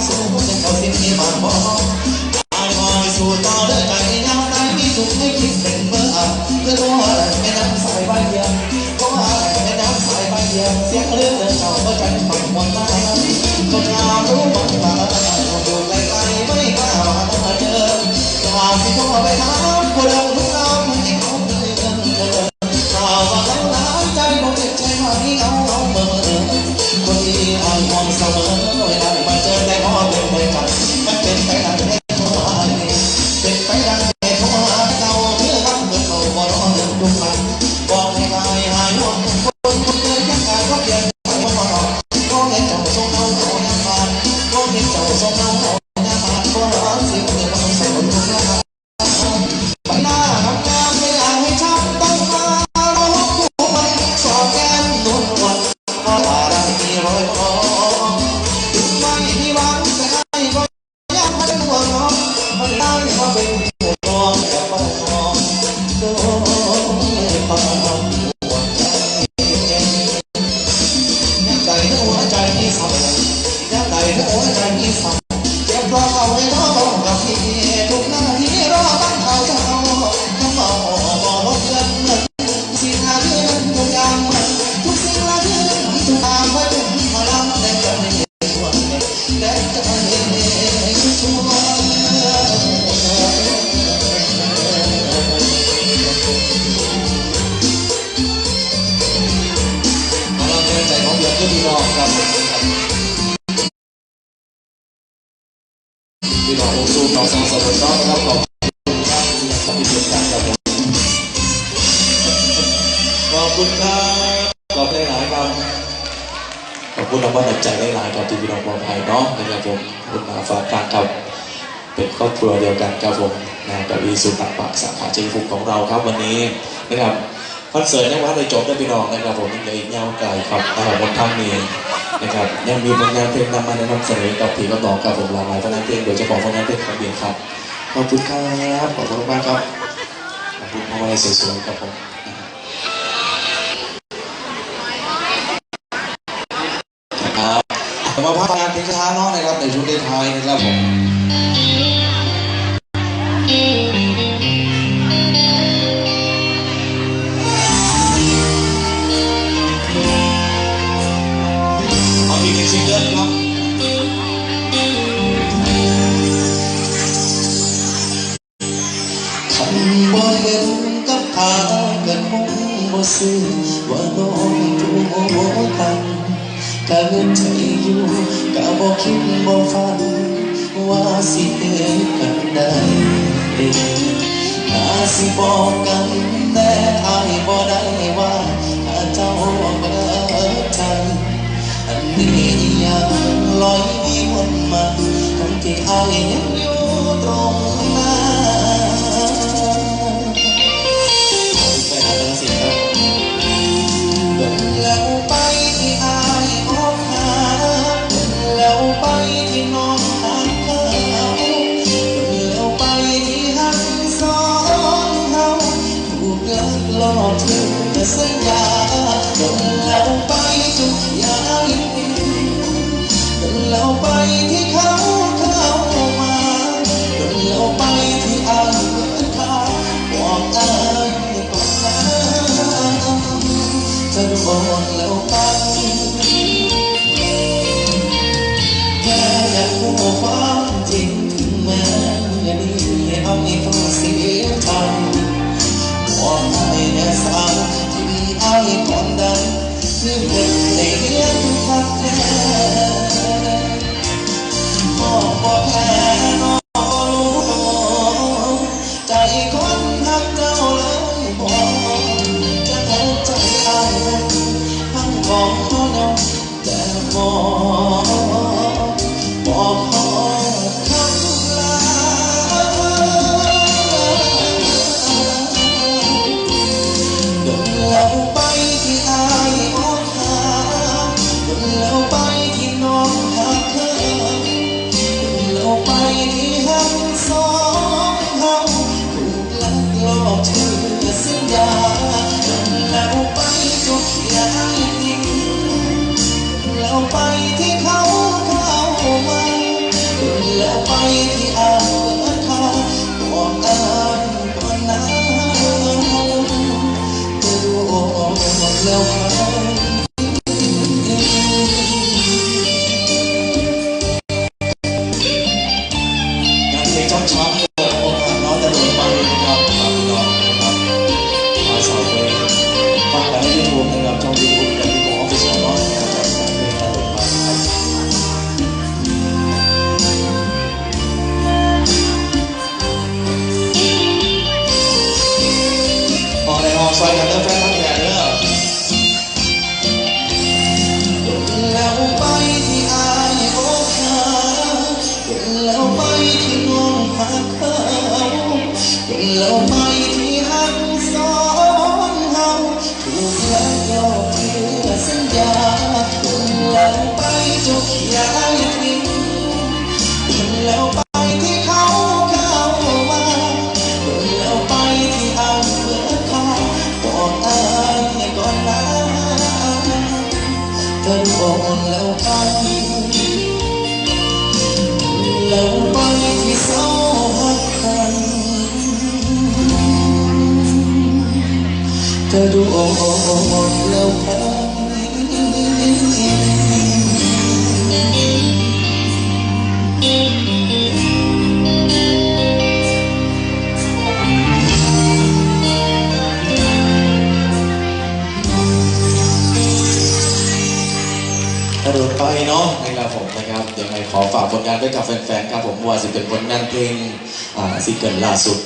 似，不能朝天你满。 โพี่น้องผู้สู้ต่อสองสนุนน้องนะครับขอบคุณครับขอบคุณครับครับผมขอบคุณครับขอบคุณหลายครับขอบคุณเรางวัลน้ำใจหลายๆครับที่พี่น้องปลอดภัยเนาะนะครับผมคุณมาฝากการครับเป็นครอบครัวเดียวกันครับผมนะกับอีสุตักปะสาขาเชียงภูมของเราครับวันนี้นะครับ คอนเสิร์ตยังว่าได้จบได้พี่น้องนะครับผมยังเหลืออีกยาวไกลครับนะครับบนทางนี้นะครับยังมีผลงานเพลงนำมานำเสนอกับผีกับน้องครับผมหลากหลายผลงานเพลงโดยเฉพาะผลงานเพลงของเบียครับขอบคุณครับขอบคุณมากครับขอบคุณมากเลยสวยๆครับผมครับมาพักงานเพลงช้าเน้องนะครับในช่วงท้ายนะครับผม เอาอีกหนึ่งซิงเกิลครับคันบ่เห็นกับตาก็คงบ่ซื่อว่าน้องจูโมทั លុយពីមុនមកខ្ញុំគេឲ្យខ្ញុំយូរត្រង់ ทั้งบอกเขาน้องแต่บอกบอกขอคำลาเดินแล้วไปที่อายออกหาเดินแล้วไปที่น้องหักเธอเราไปที่หันสองเฮาถูกลักลอบเชื่อสัญญา แล้ว ทุกอย่างมันแล้วไปที่เขาเข้ามามันแล้วไปที่เอาเมื่อเขาบอกอายก่อนนะเธอบอกแล้วไปแล้วไปที่เศร้าหักกันเธอดูออกแล้วไป กระโดดไปเนาะนะครับผมนะครับยังไงขอฝากผลงานไว้กับแฟนๆครับผมว่าจะเป็นผลงานเพลงอ่าซิงเกิลล่าสุด